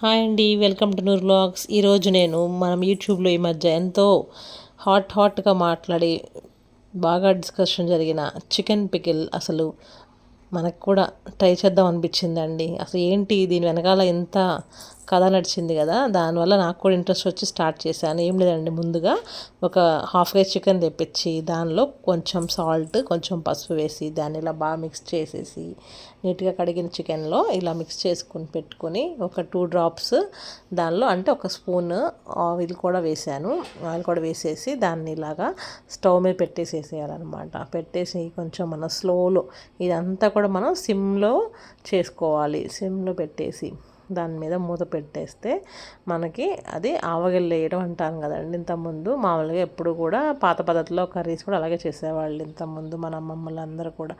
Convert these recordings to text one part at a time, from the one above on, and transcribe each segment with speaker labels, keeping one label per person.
Speaker 1: Hi అండి welcome to Noor blogs ఈరోజు నేను మనం యూట్యూబ్లో ఈ మధ్య ఎంతో హాట్ హాట్గా మాట్లాడి బాగా డిస్కషన్ జరిగిన చికెన్ పికిల్ అసలు మనకు కూడా ట్రై చేద్దాం అనిపించిందండి అసలు ఏంటి దీని వెనకాల ఎంత కథ నడిచింది కదా దానివల్ల నాకు కూడా ఇంట్రెస్ట్ వచ్చి స్టార్ట్ చేశాను. ఏం లేదండి ముందుగా ఒక హాఫ్ కేజీ చికెన్ తెప్పించి దానిలో కొంచెం సాల్ట్ కొంచెం పసుపు వేసి దాన్ని ఇలా బాగా మిక్స్ చేసేసి నీట్గా కడిగిన చికెన్లో ఇలా మిక్స్ చేసుకుని పెట్టుకొని ఒక టూ డ్రాప్స్ దానిలో అంటే ఒక స్పూన్ ఆయిల్ కూడా వేసాను. ఆయిల్ కూడా వేసేసి దాన్ని ఇలాగా స్టవ్ మీద పెట్టేసేసేయాలన్నమాట. పెట్టేసి కొంచెం మన స్లోలో ఇదంతా కూడా మనం సిమ్లో చేసుకోవాలి. సిమ్లో పెట్టేసి. దాని మీద మూత పెట్టేస్తే మనకి అది ఆవగిల్లేయడం అంటాను కదండి. ఇంతకుముందు మామూలుగా ఎప్పుడు కూడా పాత పద్ధతిలో కర్రీస్ కూడా అలాగే చేసేవాళ్ళు. ఇంతకుముందు మన అమ్మమ్మలు అందరూ కూడా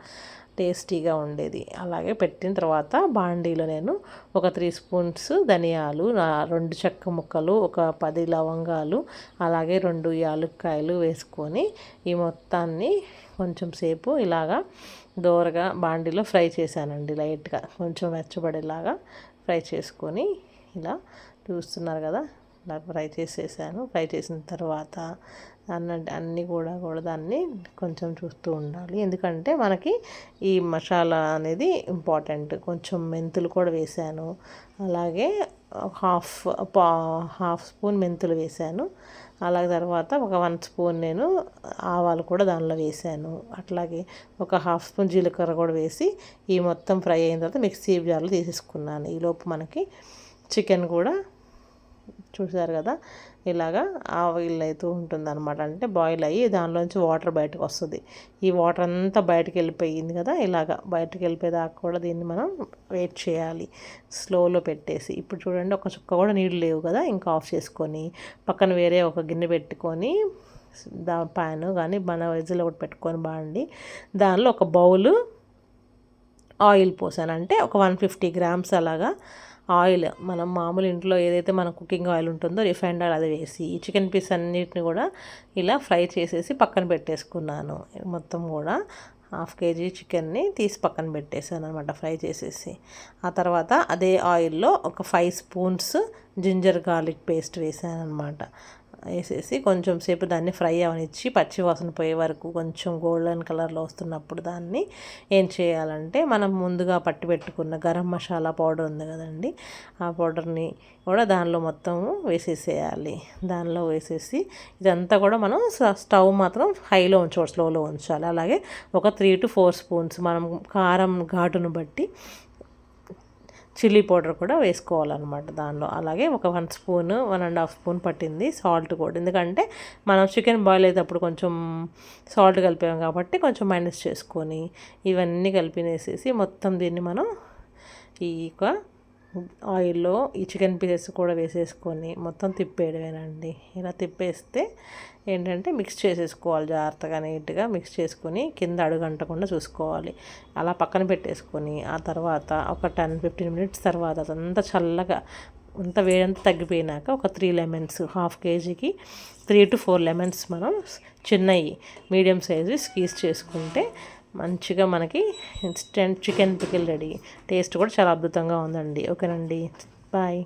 Speaker 1: టేస్టీగా ఉండేది. అలాగే పెట్టిన తర్వాత బాండీలో నేను ఒక త్రీ స్పూన్స్ ధనియాలు రెండు చెక్క ముక్కలు ఒక పది లవంగాలు అలాగే రెండు యాలుక్కాయలు వేసుకొని ఈ మొత్తాన్ని కొంచెం సేపు ఇలాగా దోరగా బాండీలో ఫ్రై చేశానండి లైట్గా. కొంచెం వెచ్చబడేలాగా ఫ్రై చేసుకొని ఇలా చూస్తున్నారు కదా. ఫ్రై చేసేసాను. ఫ్రై చేసిన తర్వాత అన్న అన్నీ కూడా కూడా దాన్ని కొంచెం చూస్తూ ఉండాలి. ఎందుకంటే మనకి ఈ మసాలా అనేది ఇంపార్టెంట్. కొంచెం మెంతులు కూడా వేసాను. అలాగే హాఫ్ హాఫ్ స్పూన్ మెంతులు వేసాను. అలాగే తర్వాత ఒక వన్ స్పూన్ నేను ఆవాలు కూడా దానిలో వేసాను. అట్లాగే ఒక హాఫ్ స్పూన్ జీలకర్ర కూడా వేసి ఈ మొత్తం ఫ్రై అయిన తర్వాత మిక్సీ జార్లో తీసేసుకున్నాను. ఈలోపు మనకి చికెన్ కూడా చూసారు కదా? ఇలాగా ఆయిల్ అవుతూ ఉంటుంది అనమాట అంటే బాయిల్ అయ్యి దానిలోంచి వాటర్ బయటకు వస్తుంది. ఈ వాటర్ అంతా బయటకు వెళ్ళిపోయింది కదా? ఇలాగా బయటకు వెళ్ళిపోయేదాకా కూడా దీన్ని మనం వెయిట్ చేయాలి. స్లోలో పెట్టేసి. ఇప్పుడు చూడండి ఒక చుక్క కూడా నీళ్ళు లేవు కదా? ఇంకా ఆఫ్ చేసుకొని పక్కన వేరే ఒక గిన్నె పెట్టుకొని దా ప్యాన్ కానీ మన వెజ్లో ఒకటి పెట్టుకొని బాగండి దానిలో ఒక బౌలు ఆయిల్ పోసాను. అంటే ఒక వన్ ఫిఫ్టీ గ్రామ్స్ అలాగా ఆయిల్ మనం మామూలు ఇంట్లో ఏదైతే మన కుకింగ్ ఆయిల్ ఉంటుందో రిఫైండ్ ఆయిల్ అది వేసి ఈ చికెన్ పీస్ అన్నిటిని కూడా ఇలా ఫ్రై చేసేసి పక్కన పెట్టేసుకున్నాను. మొత్తం కూడా హాఫ్ కేజీ చికెన్ని తీసి పక్కన పెట్టేసాను అనమాట ఫ్రై చేసేసి. ఆ తర్వాత అదే ఆయిల్లో ఒక five spoons ginger garlic paste వేసాను అనమాట వేసేసి కొంచెం సేపు దాన్ని ఫ్రై అవనిచ్చి పచ్చి వాసన పోయే వరకు కొంచెం గోల్డెన్ కలర్లో వస్తున్నప్పుడు దాన్ని ఏం చేయాలంటే మనం ముందుగా పట్టి పెట్టుకున్న గరం మసాలా పౌడర్ ఉంది కదండి ఆ పౌడర్ని కూడా దానిలో మొత్తం వేసేసేయాలి. దానిలో వేసేసి ఇదంతా కూడా మనం స్టవ్ మాత్రం హైలో ఉంచవచ్చు స్లోలో ఉంచాలి. అలాగే ఒక త్రీ టు ఫోర్ స్పూన్స్ మనం కారం ఘాటును బట్టి చిల్లీ పౌడర్ కూడా వేసుకోవాలన్నమాట దానిలో. అలాగే ఒక one spoon one and half spoon పట్టింది సాల్ట్ కూడా. ఎందుకంటే మనం చికెన్ బాయిల్ అయ్యేటప్పుడు కొంచెం సాల్ట్ కలిపాం కాబట్టి కొంచెం మైనస్ చేసుకొని ఇవన్నీ కలిపినేసేసి మొత్తం దీన్ని మనం ఈ ఆయిల్లో ఈ చికెన్ పీసెస్ కూడా వేసేసుకొని మొత్తం తిప్పేయడమేనండి. ఇలా తిప్పేస్తే ఏంటంటే మిక్స్ చేసేసుకోవాలి జాగ్రత్తగా నీట్గా మిక్స్ చేసుకొని కింద అడుగంటకుండా చూసుకోవాలి. అలా పక్కన పెట్టేసుకొని ఆ తర్వాత ఒక టెన్ ఫిఫ్టీన్ మినిట్స్ తర్వాత అదంతా చల్లగా అంత వేడంతా తగ్గిపోయినాక ఒక త్రీ లెమన్స్ హాఫ్ కేజీకి త్రీ టు ఫోర్ లెమన్స్ మనం చిన్నవి మీడియం సైజు స్కీజ్ చేసుకుంటే మంచిగా మనకి instant chicken pickle ready taste కూడా చాలా అద్భుతంగా ఉందండి. ఓకేనండి. బాయ్